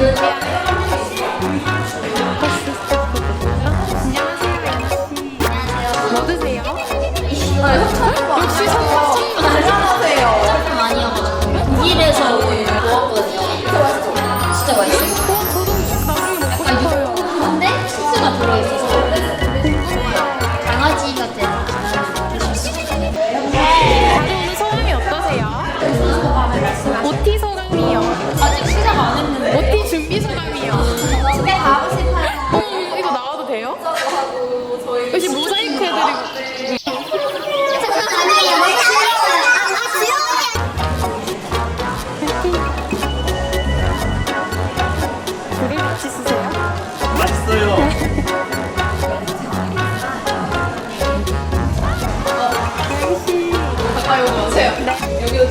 뭐 드세요? 역시 선착순 안녕하세요. 많이 와가지고 독일에서 먹었거든요. 진짜 맛있어요. 저도 나중에 먹고 싶어요. 근데 치즈가 들어있어서 강아지 같은 다들 오늘 소감이 어떠세요? OT 소감이요. 아직 시작 안 했는데 준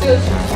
여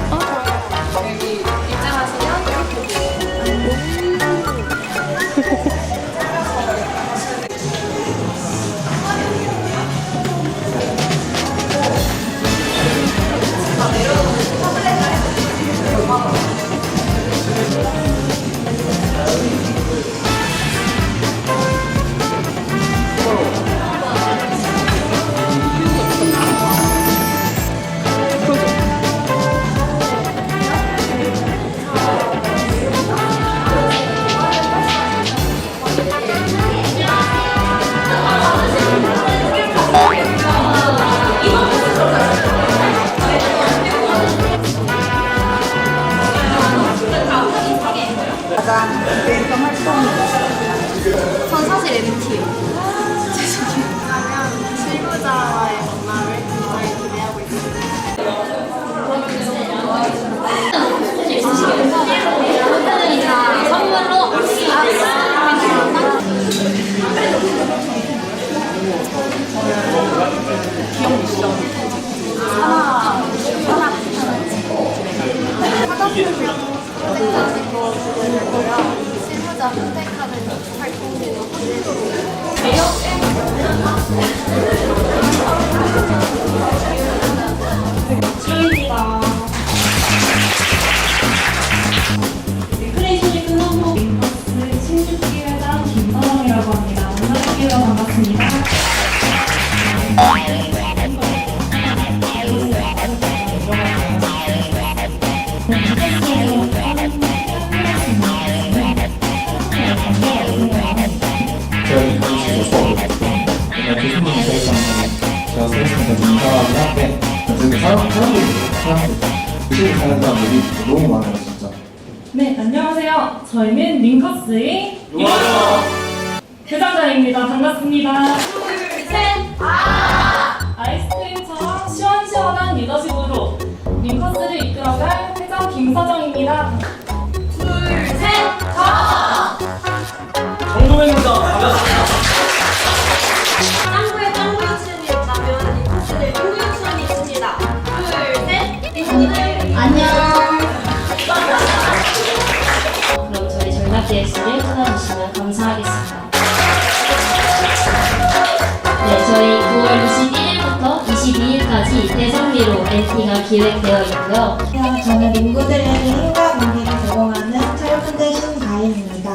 실무자 선택하는 활동들도 리크레 인사하긴 한데 어쨌든 사람, 사람들이 사람들 의식을 사는 사람들이 너무 많아요 진짜 네, 안녕하세요. 저희는 링커스의 회장자입니다. 반갑습니다. 아이스크림처럼 시원시원한 리더십으로 링커스를 이끌어갈 회장 김서정입니다. 정동현입니다. 반갑습니다. 감사하겠습니다. 네, 저희 9월 21일부터 22일까지 대성리로 NT가 기획되어 있고요. 저는 인구들에게 힘과 용기를 제공하는 찰분대 신가인입니다.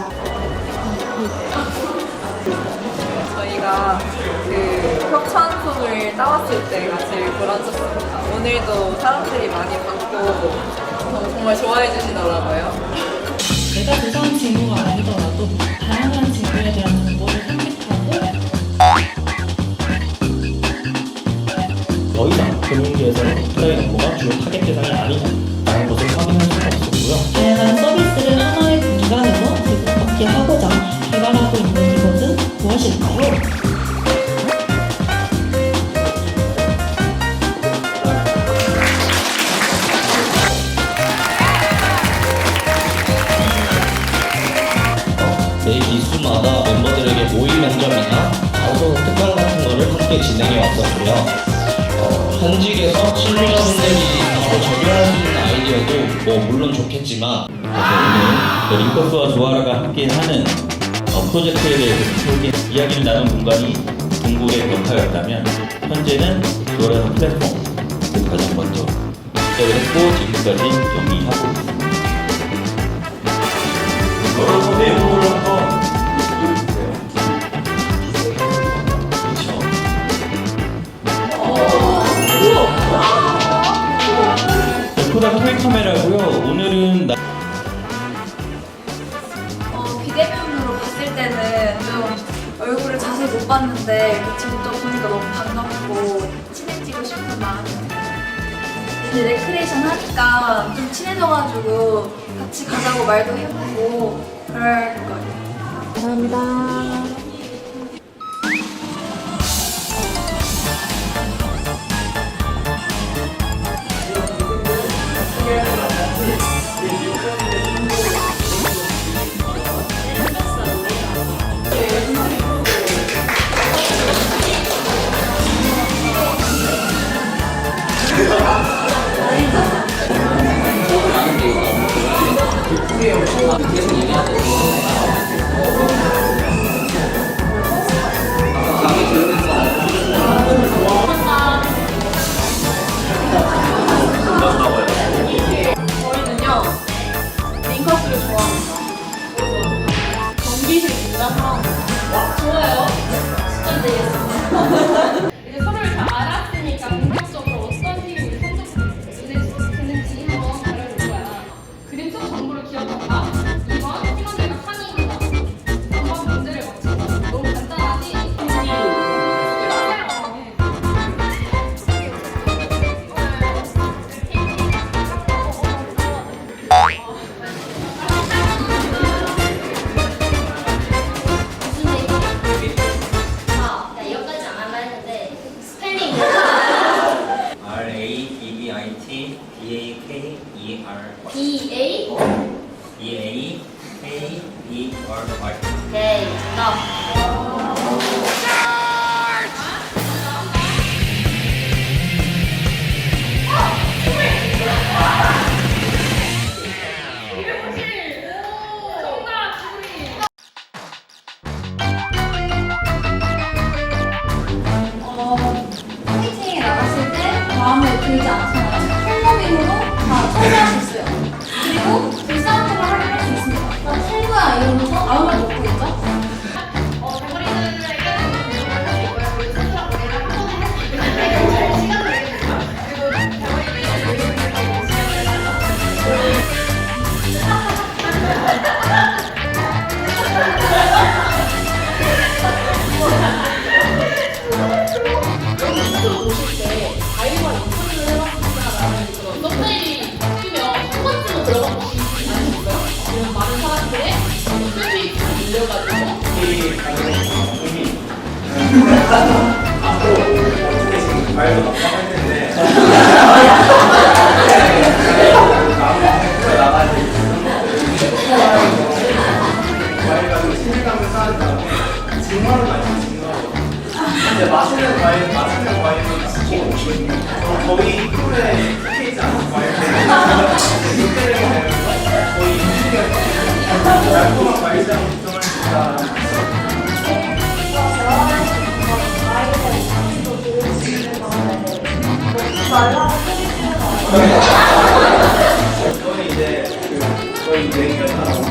저희가 그 혁천손을 따왔을 때가 제일 불안했습니다. 오늘도 사람들이 많이 받고 정- 정말 좋아해 주시더라고요. 면접이나 자소 특강 같은 거를 함께 진행해 왔었고요. 어, 현직에서 실무자분들이 바로 적용할 수 있는 아이디어도 뭐 물론 좋겠지만 오늘 링커스와 조아라가 함께 하는 어, 프로젝트에 대해서 이야기를 나눈 공간이 동국의 벽화였다면 현재는 조아라는 플랫폼을 가장 먼저 시작을 했고 지금까지 정리하고 있습니다. 열어서 내용물을 카메라고요. 오늘은 나... 어, 비대면으로 봤을 때는 좀 얼굴을 자세히 못 봤는데 이렇게 직접 보니까 너무 반갑고 친해지고 싶은 마음이 들어요. 이제 레크레이션 하니까 좀 친해져가지고 같이 가자고 말도 해보고 그럴 거예요. 저희는요 링커스를 좋아합니다. 그래서 전기실 진짜서 좋아요. 이제 아무 맛있는 과일, 맛있는 과일은 어, 거의 꿀에 스테이지 않은 롯데를 내면서 거의 인식이 달콤한 과일장을 구성할 수 있다 이거는 이제 그 거의 냉면하고